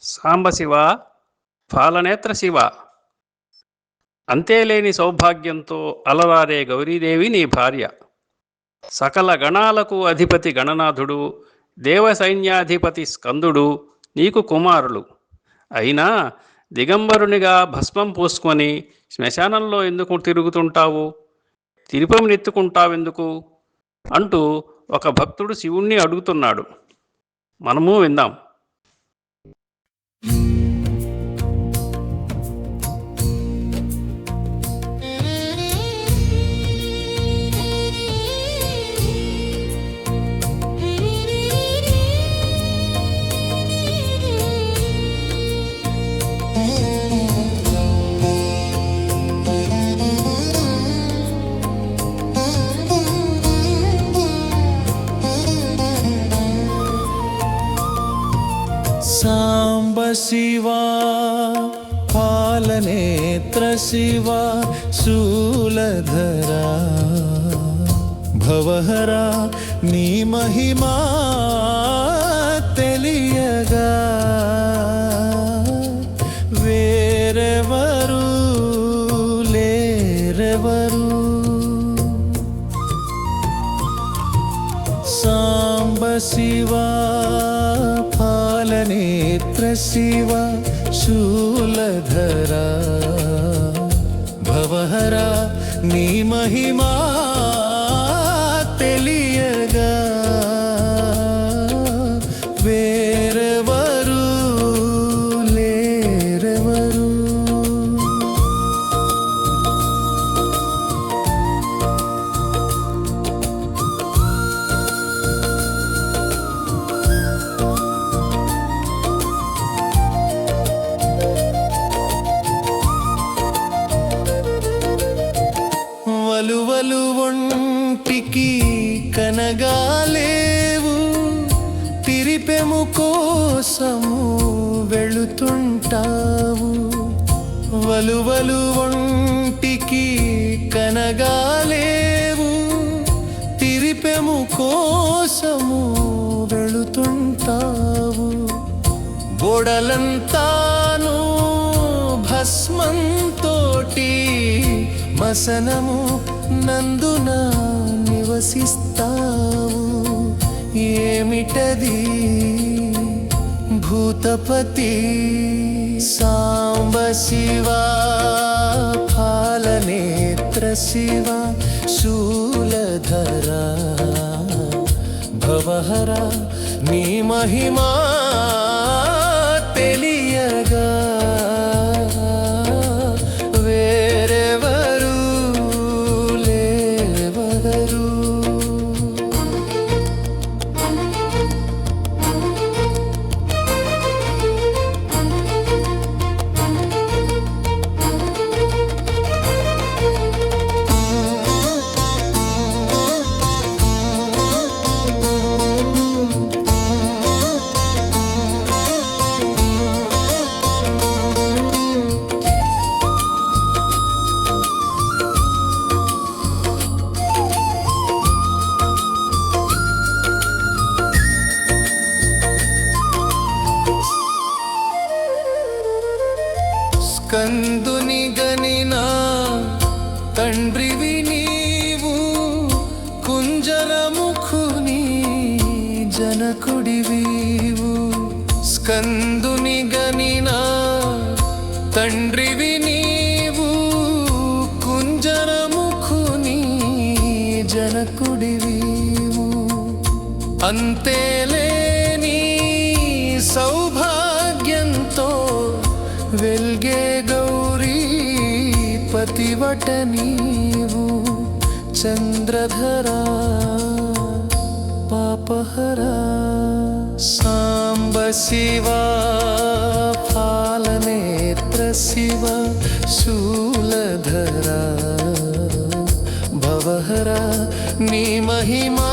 సాంబశివ ఫాలనేత్ర శివ. అంతేలేని సౌభాగ్యంతో అలరారే గౌరీదేవి నీ భార్య. సకల గణాలకు అధిపతి గణనాథుడు దేవసైన్యాధిపతి స్కందుడు నీకు కుమారులు. అయినా దిగంబరునిగా భస్మం పూసుకొని శ్మశానంలో ఎందుకు తిరుగుతుంటావు? తిరుపం నెత్తుకుంటావెందుకు? అంటూ ఒక భక్తుడు శివుణ్ణి అడుగుతున్నాడు. మనము విందాం. సాంబ శివా పాలనేత్ర శివా శూలధరా. భవహరా నీ మహిమా తెలియగా. వేరెవరు లేరెవరు. సాంబ శివ పాలనేత్ర శివ శూలధరా భవహరా నీ మహిమా ఒంటికి కనగాలేవు. తిరిపెము కోసము వెళుతుంటావు. వలువలు ఒంటికి కనగాలేవు. తిరిపెము కోసము వెళుతుంటావు. బొడలంతాను భస్మంతోటి మసనము నందున నివసిస్తావు ఏమిటది? భూతపతి సాంబ శివ ఫాలనేత్ర శివ శూలధరా భవహరా నీ మహిమా కందుని గనిన తండ్రివి నీవు కుంజరముఖుని జనకుడివీవు. స్కందుని గనిన తండ్రివి నీవు కుంజరముఖుని జనకుడివీవు. అంతేలేని సౌ వెల్గే గౌరీ పతివట నీవు చంద్రధరా పాపహరా సాంబ శివ పాలనేత్ర శివ శూలధరా భవహరా నీ మహిమా